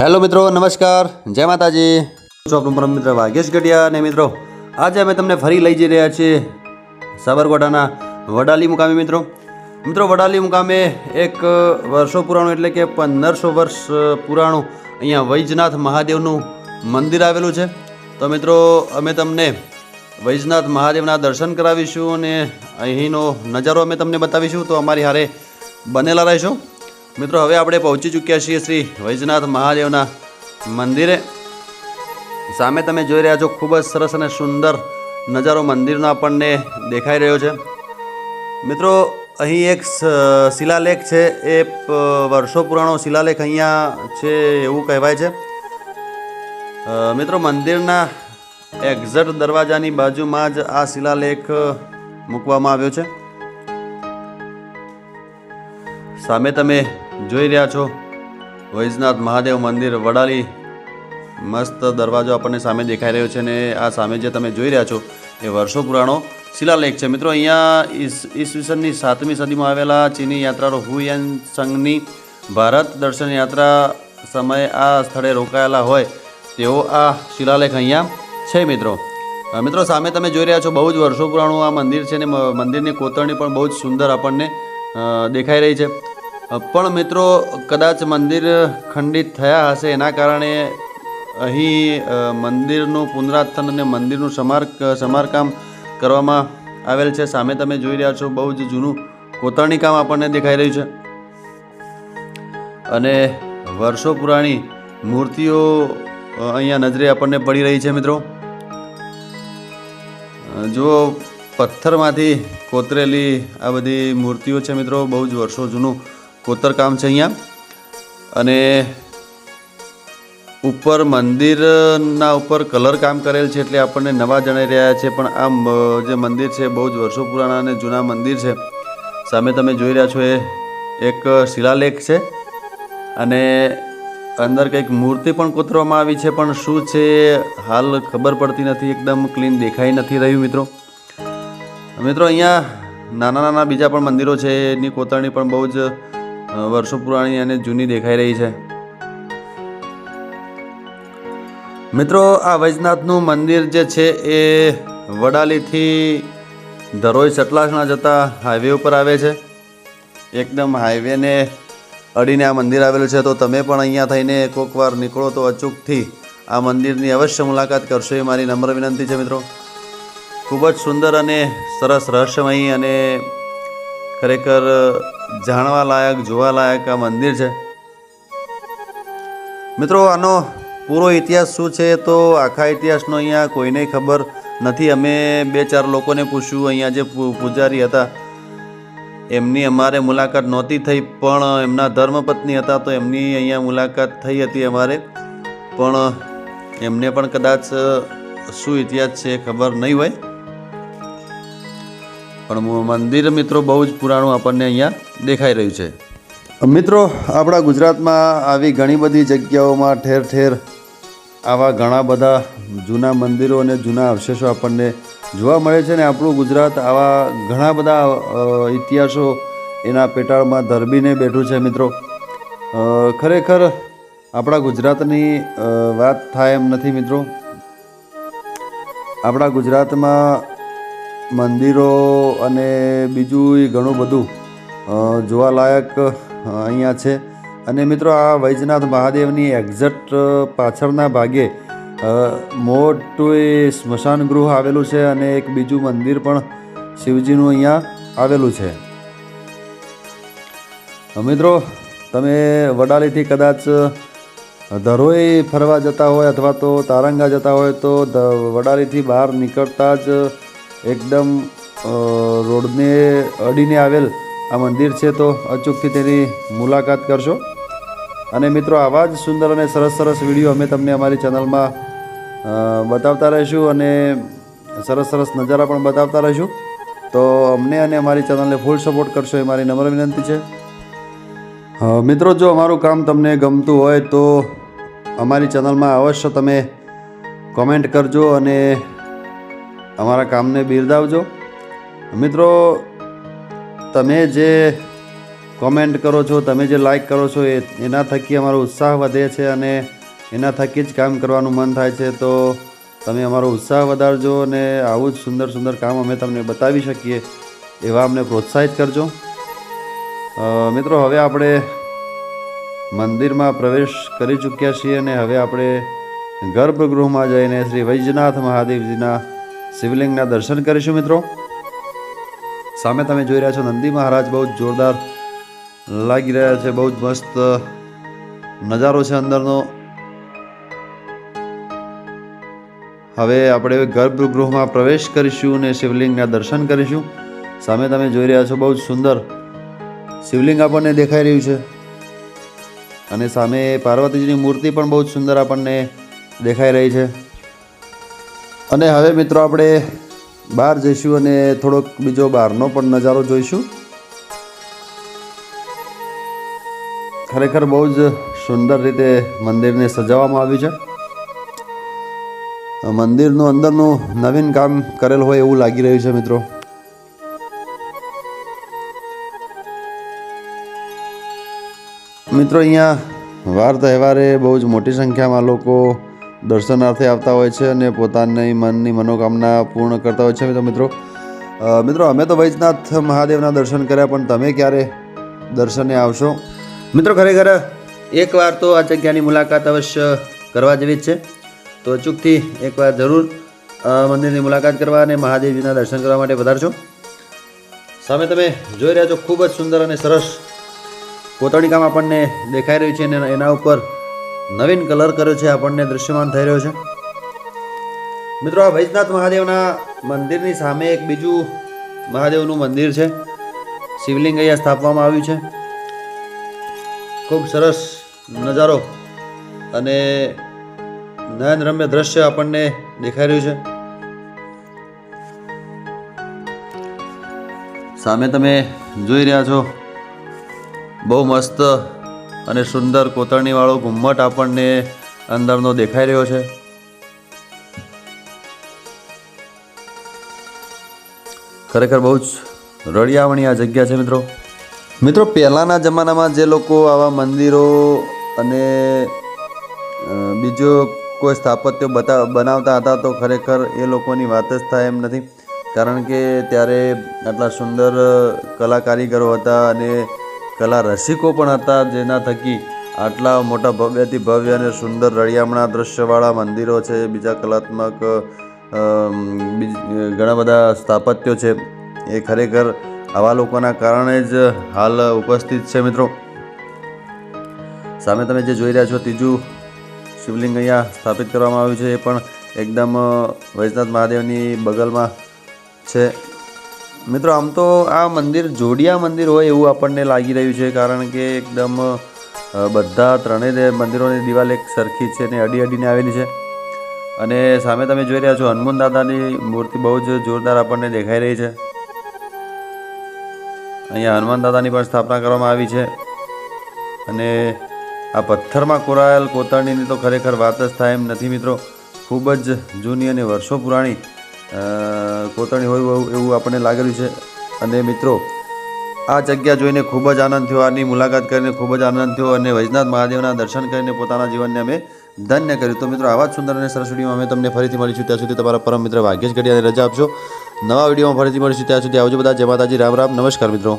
Hello મિત્રો, નમસ્કાર. જય માતાજી. છું આપણું પરમ મિત્ર વાઘેશ ગઢિયા અને મિત્રો, આજે અમે તમને ફરી લઈ જઈ રહ્યા છીએ સાબરકાંઠાના વડાલી મુકામે મિત્રો. મિત્રો, વડાલી મુકામે એક વર્ષો પુરાણું એટલે કે પંદરસો વર્ષ પુરાણું અહીંયા વૈજનાથ મહાદેવનું મંદિર આવેલું છે. તો મિત્રો, અમે તમને વૈજનાથ મહાદેવના દર્શન કરાવીશું અને અહીંનો નજારો અમે તમને બતાવીશું. તો અમારી હારે બનેલા રહેશો. મિત્રો, હવે આપણે પહોંચી ચૂક્યા છીએ શ્રી વૈજનાથ મહાદેવના મંદિરે. સામે તમે જોઈ રહ્યા છો, ખૂબ જ સરસ અને સુંદર નજારો મંદિરનો આપણને દેખાઈ રહ્યો છે. મિત્રો, અહીં એક શિલાલેખ છે, એ વર્ષો પુરાણો શિલાલેખ અહીંયા છે એવું કહેવાય છે. મિત્રો, મંદિરના એક્ઝેક્ટ દરવાજાની બાજુમાં જ આ શિલાલેખ મૂકવામાં આવ્યો છે. સામે તમે જોઈ રહ્યા છો? વૈજનાથ મહાદેવ મંદિર વડાલી. મસ્ત દરવાજો આપણને સામે દેખાઈ રહ્યો છે અને આ સામે જે તમે જોઈ રહ્યા છો એ વર્ષો પુરાણો શિલાલેખ છે. મિત્રો, અહીંયા ઈસ- ઈસવીસનની સાતમી સદીમાં આવેલા ચીની યાત્રાળુ હુયન સંઘની ભારત દર્શન યાત્રા સમયે આ સ્થળે રોકાયેલા હોય તેવો આ શિલાલેખ અહીંયા છે મિત્રો. મિત્રો, સામે તમે જોઈ રહ્યા છો બહુ જ વર્ષો પુરાણું આ મંદિર છે ને મંદિરની કોતરણી પણ બહુ જ સુંદર આપણને દેખાઈ રહી છે. પણ મિત્રો, કદાચ મંદિર ખંડિત થયા હશે, એના કારણે અહીં મંદિરનું પુનરાથન અને મંદિરનું સમાર સમારકામ કરવામાં આવેલ છે. સામે તમે જોઈ રહ્યા છો, બહુ જ જૂનું કોતરણી કામ આપણને દેખાઈ રહ્યું છે. અને વર્ષો પુરાણી મૂર્તિઓ અહીંયા નજરે આપણને પડી રહી છે, મિત્રો. જો પથ્થરમાંથી કોતરેલી આ બધી મૂર્તિઓ છે, મિત્રો. બહુ જ વર્ષો જૂનું કોતરકામ છે અહીંયા. અને ઉપર મંદિરના ઉપર કલર કામ કરેલ છે એટલે આપણને નવા જણાઈ રહ્યા છે, પણ આ જે મંદિર છે બહુ જ વર્ષો પુરાણા અને જૂના મંદિર છે. સામે તમે જોઈ રહ્યા છો એ એક શિલાલેખ છે અને અંદર કંઈક મૂર્તિ પણ કોતરવામાં આવી છે, પણ શું છે હાલ ખબર પડતી નથી, એકદમ ક્લીન દેખાઈ નથી રહ્યું મિત્રો. મિત્રો અહીંયા નાના નાના બીજા પણ મંદિરો છે, એની કોતરણી પણ બહુ જ વર્ષો પુરાણી અને જૂની દેખાઈ રહી છે. મિત્રો, આ વૈજનાથનું મંદિર જે છે એ વડાલીથી ધરોઈ સટલાસણા જતા હાઈવે ઉપર આવે છે. એકદમ હાઈવેને અડીને આ મંદિર આવેલું છે. તો તમે પણ અહીંયા થઈને કોકવાર નીકળો તો અચૂકથી આ મંદિરની અવશ્ય મુલાકાત કરશો એ મારી નમ્ર વિનંતી છે મિત્રો. ખૂબ જ સુંદર અને સરસ રહસ્યમય અને ખરેખર જાણવા લાયક, જોવા લાયક આ મંદિર છે. મિત્રો, આનો પૂરો ઇતિહાસ શું છે તો આખા ઇતિહાસનો અહીંયા કોઈને ખબર નથી. અમે બે ચાર લોકોને પૂછ્યું, અહીંયા જે પૂજારી હતા. એમની અમારે મુલાકાત નહોતી થઈ, પણ એમના ધર્મપત્ની હતા તો એમની અહીંયા મુલાકાત થઈ હતી અમારે. પણ એમને પણ કદાચ શું ઇતિહાસ છે ખબર નહીં હોય. પણ મંદિર મિત્રો બહુ જ પુરાણું આપણને અહીંયા દેખાઈ રહ્યું છે. મિત્રો, આપણા ગુજરાતમાં આવી ઘણી બધી જગ્યાઓમાં ઠેર ઠેર આવા ઘણા બધા જૂના મંદિરો અને જૂના અવશેષો આપણને જોવા મળે છે ને આપણું ગુજરાત આવા ઘણા બધા ઇતિહાસો એના પેટાળમાં ધરબીને બેઠું છે મિત્રો. ખરેખર આપણા ગુજરાતની વાત થાય એમ નથી મિત્રો. આપણા ગુજરાતમાં મંદિરો અને બીજું ઘણું બધું જોવાલાયક અહીંયા છે. અને મિત્રો આ વૈજનાથ મહાદેવની એક્ઝેક્ટ પાછળના ભાગે મોટું એ સ્મશાન ગૃહ આવેલું છે અને એક બીજું મંદિર પણ શિવજીનું અહીંયા આવેલું છે. મિત્રો, તમે વડાલીથી કદાચ ધરોઈ ફરવા જતા હોય અથવા તો તારંગા જતા હોય તો વડાલીથી બહાર નીકળતા જ એકદમ રોડને અડીને આવેલ આ મંદિર છે તો અચૂકથી તેની મુલાકાત કરશો. અને મિત્રો, આવા જ સુંદર અને સરસ સરસ વીડિયો અમે તમને અમારી ચેનલમાં બતાવતા રહીશું અને સરસ સરસ નજારા પણ બતાવતા રહીશું. તો અમને અને અમારી ચેનલને ફૂલ સપોર્ટ કરશો એ મારી નમ્ર વિનંતી છે. મિત્રો, જો અમારું કામ તમને ગમતું હોય તો અમારી ચેનલમાં અવશ્ય તમે કોમેન્ટ કરજો અને અમારા કામને બિરદાવજો. મિત્રો, તમે જે કોમેન્ટ કરો છો, તમે જે લાઈક કરો છો, એ એના થકી અમારો ઉત્સાહ વધે છે અને એના થકી જ કામ કરવાનું મન થાય છે. તો તમે અમારો ઉત્સાહ વધારજો અને આવું જ સુંદર સુંદર કામ અમે તમને બતાવી શકીએ એવા અમને પ્રોત્સાહિત કરજો. મિત્રો, હવે આપણે મંદિરમાં પ્રવેશ કરી ચૂક્યા છીએ અને હવે આપણે ગર્ભગૃહમાં જઈને શ્રી વૈજનાથ મહાદેવજીના શિવલિંગના દર્શન કરીશું મિત્રો. સામે તમે જોઈ રહ્યા છો નંદી મહારાજ બહુ જ જોરદાર લાગી રહ્યા છે, બહુ જ મસ્ત નજારો છે અંદરનો. હવે આપણે ગર્ભગૃહમાં પ્રવેશ કરીશું અને શિવલિંગના દર્શન કરીશું. સામે તમે જોઈ રહ્યા છો બહુ જ સુંદર શિવલિંગ આપણને દેખાઈ રહ્યું છે. અને સામે પાર્વતીજીની મૂર્તિ પણ બહુ જ સુંદર આપણને દેખાઈ રહી છે. અને હવે મિત્રો આપણે બહાર જઈશું અને થોડોક બીજો બહારનો પણ નજારો જોઈશું. ખરેખર બહુ જ સુંદર રીતે મંદિરને સજાવવામાં આવ્યું છે. મંદિરનું અંદરનું નવીન કામ કરેલ હોય એવું લાગી રહ્યું છે મિત્રો. મિત્રો, અહીંયા વાર તહેવારે બહુ જ મોટી સંખ્યામાં લોકો દર્શનાર્થે આવતા હોય છે અને પોતાની મનની મનોકામના પૂર્ણ કરતા હોય છે તો મિત્રો. મિત્રો, અમે તો વૈજનાથ મહાદેવના દર્શન કર્યા, પણ તમે ક્યારે દર્શને આવશો? મિત્રો, ખરેખર એકવાર તો આ જગ્યાની મુલાકાત અવશ્ય કરવા જેવી જ છે. તો અચૂકથી એકવાર જરૂર મંદિરની મુલાકાત કરવા અને મહાદેવજીના દર્શન કરવા માટે વધારશો સામે તમે જોઈ રહ્યા છો, ખૂબ જ સુંદર અને સરસ કોતરણી કામ આપણને દેખાઈ રહ્યું છે અને એના ઉપર નવીન કલર કર્યો છે, આપણને દૃશ્યમાન થઈ રહ્યો છે. મિત્રો, આ વૈજનાથ મહાદેવના મંદિરની સામે એક બીજું મહાદેવનું મંદિર છે. શિવલિંગ અહીંયા સ્થાપવામાં આવ્યું છે. ખૂબ સરસ નજારો અને નયનરમ્ય દ્રશ્ય આપણને દેખાઈ રહ્યું છે. સામે તમે જોઈ રહ્યા છો, બહુ મસ્ત અને સુંદર કોતરણીવાળો ઘુમ્મટ આપણને અંદરનો દેખાઈ રહ્યો છે. ખરેખર બહુ જ રળિયામણી આ જગ્યા છે મિત્રો. મિત્રો, પહેલાંના જમાનામાં જે લોકો આવા મંદિરો અને બીજો કોઈ સ્થાપત્ય બતા, બનાવતા હતા તો ખરેખર એ લોકોની વાત જ થાય એમ નથી. કારણ કે ત્યારે આટલા સુંદર કલા કારીગરો હતા અને કલા રસિકો પણ હતા, જેના થકી આટલા મોટા ભવ્યથી ભવ્ય અને સુંદર રળિયામણા દ્રશ્યવાળા મંદિરો છે, બીજા કલાત્મક ઘણા બધા સ્થાપત્યો છે. એ ખરેખર આવા લોકોના કારણે જ હાલ ઉપસ્થિત છે મિત્રો. સામે તમે જે જોઈ રહ્યા છો, ત્રીજું શિવલિંગ અહીંયા સ્થાપિત કરવામાં આવ્યું છે. એ પણ એકદમ વૈજનાથ મહાદેવની બગલમાં છે. મિત્રો, આમ તો આ મંદિર જોડિયા મંદિર હોય એવું આપણને લાગી રહ્યું છે, કારણ કે એકદમ બધા ત્રણેય મંદિરોની દિવાલ એક સરખી છે ને અડી અડીને આવેલી છે. અને સામે તમે જોઈ રહ્યા છો, હનુમાન દાદાની મૂર્તિ બહુ જ જોરદાર આપણને દેખાઈ રહી છે. અહીંયા હનુમાન દાદાની પણ સ્થાપના કરવામાં આવી છે. અને આ પથ્થરમાં કોરાયેલ કોતરણીની તો ખરેખર વાત જ થાય એમ નથી, મિત્રો. ખૂબ જ જૂની અને વર્ષો પુરાણી કોતરણી હોય એવું આપણને લાગેલું છે. અને મિત્રો, આ જગ્યા જોઈને ખૂબ જ આનંદ થયો. આની મુલાકાત કરીને ખૂબ જ આનંદ થયો અને વૈજનાથ મહાદેવના દર્શન કરીને પોતાના જીવનને અમે ધન્ય કર્યું. તો મિત્રો, આવા જ સુંદર અને સરસ વિડીયોમાં અમે તમને ફરીથી મળીશું. ત્યાં સુધી તમારા પરમ મિત્ર ભાગ્યેશ ઘડિયાને રજા આપશો નવા વિડીયોમાં ફરીથી મળીશું. ત્યાં સુધી આવજો બધા. જય માતાજી. રામ રામ. નમસ્કાર મિત્રો.